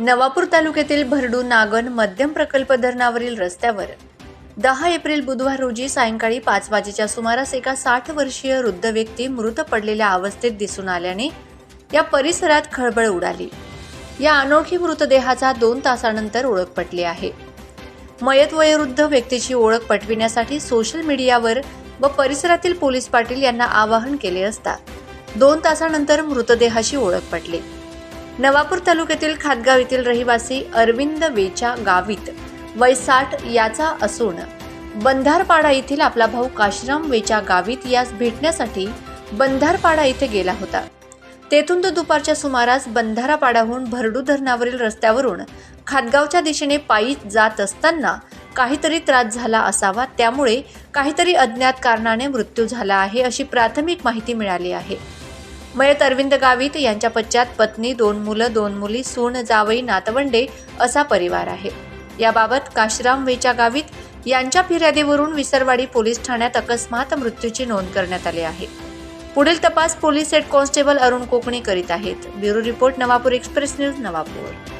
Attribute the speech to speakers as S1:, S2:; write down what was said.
S1: नवापूर तालुक्यातील भरडू नागन मध्यम प्रकल्प धरणावरील रस्त्यावर दहा एप्रिल बुधवार रोजी सायंकाळी पाच वाजेच्या सुमारास एका साठ वर्षीय वृद्ध व्यक्ती मृत पडलेल्या अवस्थेत दिसून आल्याने या परिसरात खळबळ उडाली. या अनोळखी मृतदेहाचा दोन तासानंतर ओळख पटली आहे. मयत वयोवृद्ध व्यक्तीची ओळख पटविण्यासाठी सोशल मीडियावर व परिसरातील पोलीस पाटील यांना आवाहन केले असता दोन तासानंतर मृतदेहाची ओळख पटली. नवापूर तालुक्यातील खातगाव येथील रहिवासी अरविंद वेचा गावित वय साठ याचा असून बंधारपाडा येथील आपला भाऊ काशीराम वेचा गावित यास भेटण्यासाठी बंधारपाडा येथे गेला होता. तेथून तो दुपारच्या सुमारास बंधारापाडाहून भरडू धरणावरील रस्त्यावरून खातगावच्या दिशेने पायी जात असताना काहीतरी त्रास झाला असावा त्यामुळे काहीतरी अज्ञात कारणाने मृत्यू झाला आहे अशी प्राथमिक माहिती मिळाली आहे. मयत अरविंद गावित यांच्या पश्चात पत्नी दोन मुलं दोन मुली सून जावई नातवंडे असा परिवार आहे. याबाबत काशीराम वेचा गावित यांच्या फिर्यादीवरून विसरवाडी पोलीस ठाण्यात अकस्मात मृत्यूची नोंद करण्यात आली आहे. पुढील तपास police head constable Arun Kokani करीत आहेत. Bureau report Navapur express news Navapur.